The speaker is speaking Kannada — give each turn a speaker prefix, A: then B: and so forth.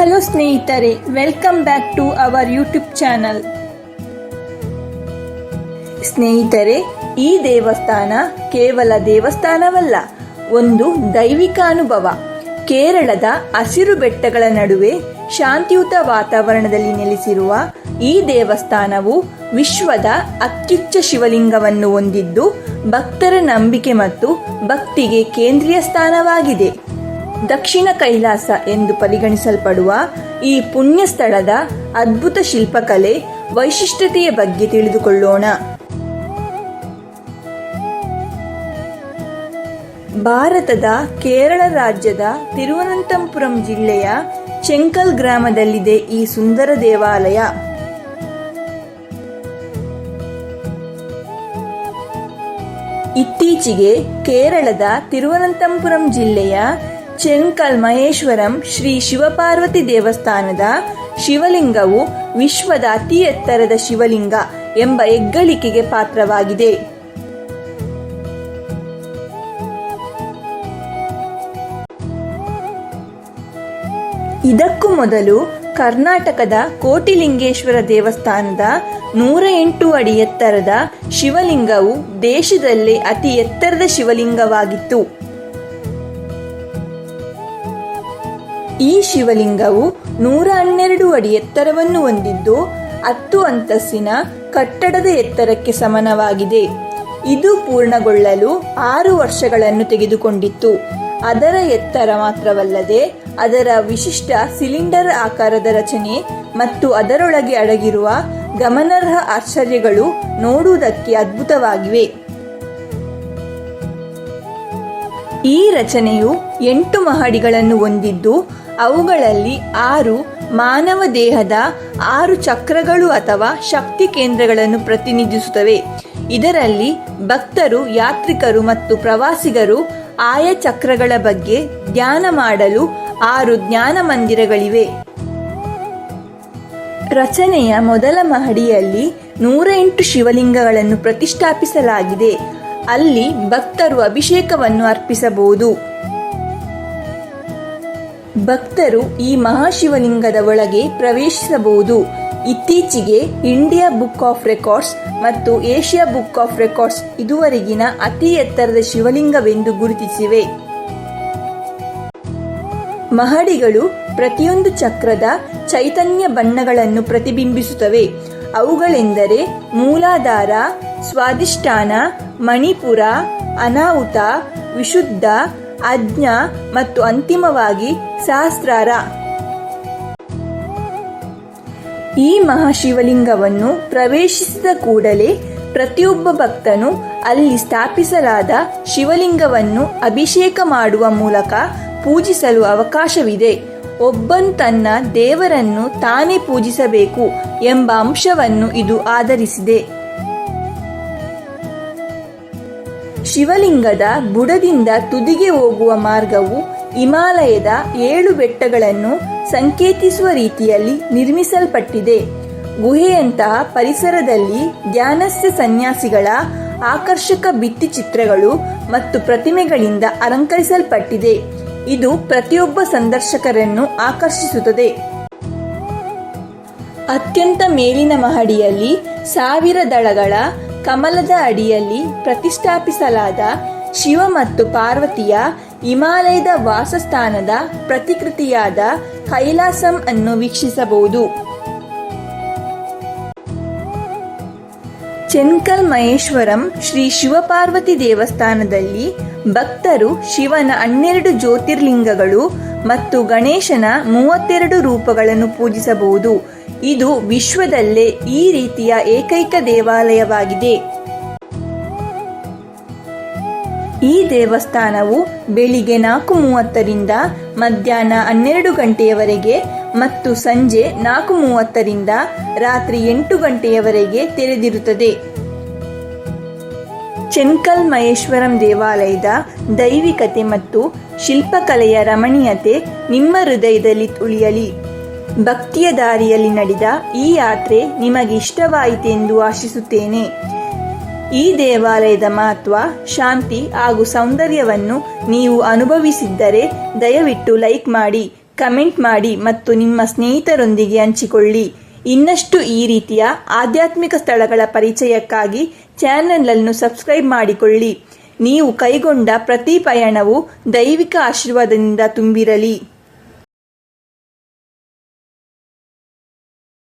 A: ಹಲೋ ಸ್ನೇಹಿತರೆ welcome back to our YouTube channel ಸ್ನೇಹಿತರೆ, ಈ ದೇವಸ್ಥಾನ ಕೇವಲ ದೇವಸ್ಥಾನವಲ್ಲ, ಒಂದು ದೈವಿಕ ಅನುಭವ. ಕೇರಳದ ಹಸಿರು ಬೆಟ್ಟಗಳ ನಡುವೆ ಶಾಂತಿಯುತ ವಾತಾವರಣದಲ್ಲಿ ನೆಲೆಸಿರುವ ಈ ದೇವಸ್ಥಾನವು ವಿಶ್ವದ ಅತ್ಯುಚ್ಚ ಶಿವಲಿಂಗವನ್ನು ಹೊಂದಿದ್ದು, ಭಕ್ತರ ನಂಬಿಕೆ ಮತ್ತು ಭಕ್ತಿಗೆ ಕೇಂದ್ರೀಯ ಸ್ಥಾನವಾಗಿದೆ. ದಕ್ಷಿಣ ಕೈಲಾಸ ಎಂದು ಪರಿಗಣಿಸಲ್ಪಡುವ ಈ ಪುಣ್ಯ ಸ್ಥಳದ ಅದ್ಭುತ ಶಿಲ್ಪಕಲೆ ವೈಶಿಷ್ಟ್ಯತೆಯ ಬಗ್ಗೆ ತಿಳಿದುಕೊಳ್ಳೋಣ. ಭಾರತದ ಕೇರಳ ರಾಜ್ಯದ ತಿರುವನಂತಪುರಂ ಜಿಲ್ಲೆಯ ಚೆಂಕಲ್ ಗ್ರಾಮದಲ್ಲಿದೆ ಈ ಸುಂದರ ದೇವಾಲಯ. ಇತ್ತೀಚೆಗೆ ಕೇರಳದ ತಿರುವನಂತಪುರಂ ಜಿಲ್ಲೆಯ ಚೆಂಕಲ್ ಮಹೇಶ್ವರಂ ಶ್ರೀ ಶಿವಪಾರ್ವತಿ ದೇವಸ್ಥಾನದ ಶಿವಲಿಂಗವು ವಿಶ್ವದ ಅತಿ ಎತ್ತರದ ಶಿವಲಿಂಗ ಎಂಬ ಹೆಗ್ಗಳಿಕೆಗೆ ಪಾತ್ರವಾಗಿದೆ. ಇದಕ್ಕೂ ಮೊದಲು ಕರ್ನಾಟಕದ ಕೋಟಿಲಿಂಗೇಶ್ವರ ದೇವಸ್ಥಾನದ ನೂರ ಎಂಟು ಅಡಿ ಎತ್ತರದ ಶಿವಲಿಂಗವು ದೇಶದಲ್ಲೇ ಅತಿ ಎತ್ತರದ ಶಿವಲಿಂಗವಾಗಿತ್ತು. ಈ ಶಿವಲಿಂಗವು ನೂರ ಹನ್ನೆರಡು ಅಡಿ ಎತ್ತರವನ್ನು ಹೊಂದಿದ್ದು ಹತ್ತು ಅಂತಸ್ತಿನ ಕಟ್ಟಡದ ಎತ್ತರಕ್ಕೆ ಸಮನವಾಗಿದೆ ಇದು ಪೂರ್ಣಗೊಳ್ಳಲು ಆರು ವರ್ಷಗಳನ್ನು ತೆಗೆದುಕೊಂಡಿತ್ತು. ಅದರ ಎತ್ತರ ಮಾತ್ರವಲ್ಲದೆ ಅದರ ವಿಶಿಷ್ಟ ಸಿಲಿಂಡರ್ ಆಕಾರದ ರಚನೆ ಮತ್ತು ಅದರೊಳಗೆ ಅಡಗಿರುವ ಗಮನಾರ್ಹ ಆಶ್ಚರ್ಯಗಳು ನೋಡುವುದಕ್ಕೆ ಅದ್ಭುತವಾಗಿವೆ. ಈ ರಚನೆಯು ಎಂಟು ಮಹಡಿಗಳನ್ನು ಹೊಂದಿದ್ದು ಅವುಗಳಲ್ಲಿ ಆರು ಮಾನವ ದೇಹದ ಆರು ಚಕ್ರಗಳು ಅಥವಾ ಶಕ್ತಿ ಕೇಂದ್ರಗಳನ್ನು ಪ್ರತಿನಿಧಿಸುತ್ತವೆ. ಇದರಲ್ಲಿ ಭಕ್ತರು, ಯಾತ್ರಿಕರು ಮತ್ತು ಪ್ರವಾಸಿಗರು ಆಯಾ ಚಕ್ರಗಳ ಬಗ್ಗೆ ಧ್ಯಾನ ಮಾಡಲು ಆರು ಜ್ಞಾನ ಮಂದಿರಗಳಿವೆ. ರಚನೆಯ ಮೊದಲ ಮಹಡಿಯಲ್ಲಿ ನೂರ ಎಂಟು ಶಿವಲಿಂಗಗಳನ್ನು ಪ್ರತಿಷ್ಠಾಪಿಸಲಾಗಿದೆ. ಅಲ್ಲಿ ಭಕ್ತರು ಅಭಿಷೇಕವನ್ನು ಅರ್ಪಿಸಬಹುದು. ಭಕ್ತರು ಈ ಮಹಾಶಿವಲಿಂಗದ ಒಳಗೆ ಪ್ರವೇಶಿಸಬಹುದು. ಇತ್ತೀಚೆಗೆ ಇಂಡಿಯಾ ಬುಕ್ ಆಫ್ ರೆಕಾರ್ಡ್ಸ್ ಮತ್ತು ಏಷ್ಯಾ ಬುಕ್ ಆಫ್ ರೆಕಾರ್ಡ್ಸ್ ಇದುವರೆಗಿನ ಅತಿ ಎತ್ತರದ ಶಿವಲಿಂಗವೆಂದು ಗುರುತಿಸಿವೆ. ಮಹಡಿಗಳು ಪ್ರತಿಯೊಂದು ಚಕ್ರದ ಚೈತನ್ಯ ಬಣ್ಣಗಳನ್ನು ಪ್ರತಿಬಿಂಬಿಸುತ್ತವೆ. ಅವುಗಳೆಂದರೆ ಮೂಲಾಧಾರ ಸ್ವಾದಿಷ್ಠಾನ ಮಣಿಪುರ, ಅನಾಹುತ, ವಿಶುದ್ಧ ಅಜ್ಞ ಮತ್ತು ಅಂತಿಮವಾಗಿ ಸಹಸ್ರಾರ. ಈ ಮಹಾಶಿವಲಿಂಗವನ್ನು ಪ್ರವೇಶಿಸಿದ ಕೂಡಲೇ ಪ್ರತಿಯೊಬ್ಬ ಭಕ್ತನು ಅಲ್ಲಿ ಸ್ಥಾಪಿಸಲಾದ ಶಿವಲಿಂಗವನ್ನು ಅಭಿಷೇಕ ಮಾಡುವ ಮೂಲಕ ಪೂಜಿಸಲು ಅವಕಾಶವಿದೆ. ಒಬ್ಬನು ತನ್ನ ದೇವರನ್ನು ತಾನೇ ಪೂಜಿಸಬೇಕು ಎಂಬ ಅಂಶವನ್ನು ಇದು ಆಧರಿಸಿದೆ. ಶಿವಲಿಂಗದ ಬುಡದಿಂದ ತುದಿಗೆ ಹೋಗುವ ಮಾರ್ಗವು ಹಿಮಾಲಯದ ಏಳು ಬೆಟ್ಟಗಳನ್ನು ಸಂಕೇತಿಸುವ ರೀತಿಯಲ್ಲಿ ನಿರ್ಮಿಸಲ್ಪಟ್ಟಿದೆ. ಗುಹೆಯಂತಹ ಪರಿಸರದಲ್ಲಿ ಧ್ಯಾನಸ್ಥ ಸನ್ಯಾಸಿಗಳ ಆಕರ್ಷಕ ಭಿತ್ತಿಚಿತ್ರಗಳು ಮತ್ತು ಪ್ರತಿಮೆಗಳಿಂದ ಅಲಂಕರಿಸಲ್ಪಟ್ಟಿದೆ. ಇದು ಪ್ರತಿಯೊಬ್ಬ ಸಂದರ್ಶಕರನ್ನು ಆಕರ್ಷಿಸುತ್ತದೆ. ಅತ್ಯಂತ ಮೇಲಿನ ಮಹಡಿಯಲ್ಲಿ ಸಾವಿರ ದಳಗಳ ಕಮಲದ ಅಡಿಯಲ್ಲಿ ಪ್ರತಿಷ್ಠಾಪಿಸಲಾದ ಶಿವ ಮತ್ತು ಪಾರ್ವತಿಯ ಹಿಮಾಲಯದ ವಾಸಸ್ಥಾನದ ಪ್ರತಿಕೃತಿಯಾದ ಕೈಲಾಸಂ ಅನ್ನು ವೀಕ್ಷಿಸಬಹುದು. ಚೆನ್ಕಲ್ ಮಹೇಶ್ವರಂ ಶ್ರೀ ಶಿವಪಾರ್ವತಿ ದೇವಸ್ಥಾನದಲ್ಲಿ ಭಕ್ತರು ಶಿವನ ಹನ್ನೆರಡು ಜ್ಯೋತಿರ್ಲಿಂಗಗಳು ಮತ್ತು ಗಣೇಶನ ಮೂವತ್ತೆರಡು ರೂಪಗಳನ್ನು ಪೂಜಿಸಬಹುದು. ಇದು ವಿಶ್ವದಲ್ಲೇ ಈ ರೀತಿಯ ಏಕೈಕ ದೇವಾಲಯವಾಗಿದೆ. ಈ ದೇವಸ್ಥಾನವು ಬೆಳಿಗ್ಗೆ ನಾಲ್ಕು ಮೂವತ್ತರಿಂದ ಮಧ್ಯಾಹ್ನ ಹನ್ನೆರಡು ಗಂಟೆಯವರೆಗೆ ಮತ್ತು ಸಂಜೆ ನಾಲ್ಕು ಮೂವತ್ತರಿಂದ ರಾತ್ರಿ ಎಂಟು ಗಂಟೆಯವರೆಗೆ ತೆರೆದಿರುತ್ತದೆ. ಚೆನ್ಕಲ್ ಮಹೇಶ್ವರಂ ದೇವಾಲಯದ ದೈವಿಕತೆ ಮತ್ತು ಶಿಲ್ಪಕಲೆಯ ರಮಣೀಯತೆ ನಿಮ್ಮ ಹೃದಯದಲ್ಲಿ ಉಳಿಯಲಿ ಭಕ್ತಿಯ ದಾರಿಯಲ್ಲಿ ನಡೆದ ಈ ಯಾತ್ರೆ ನಿಮಗೆ ಇಷ್ಟವಾಯಿತೆಂದು ಆಶಿಸುತ್ತೇನೆ. ಈ ದೇವಾಲಯದ ಮಹತ್ವ, ಶಾಂತಿ ಹಾಗೂ ಸೌಂದರ್ಯವನ್ನು ನೀವು ಅನುಭವಿಸಿದ್ದರೆ ದಯವಿಟ್ಟು ಲೈಕ್ ಮಾಡಿ, ಕಮೆಂಟ್ ಮಾಡಿ ಮತ್ತು ನಿಮ್ಮ ಸ್ನೇಹಿತರೊಂದಿಗೆ ಹಂಚಿಕೊಳ್ಳಿ. ಇನ್ನಷ್ಟು ಈ ರೀತಿಯ ಆಧ್ಯಾತ್ಮಿಕ ಸ್ಥಳಗಳ ಪರಿಚಯಕ್ಕಾಗಿ ಚಾನೆಲ್ ಅನ್ನು ಸಬ್ಸ್ಕ್ರೈಬ್ ಮಾಡಿಕೊಳ್ಳಿ. ನೀವು ಕೈಗೊಂಡ ಪ್ರತಿ ಪಯಣವು ದೈವಿಕ ಆಶೀರ್ವಾದದಿಂದ ತುಂಬಿರಲಿ.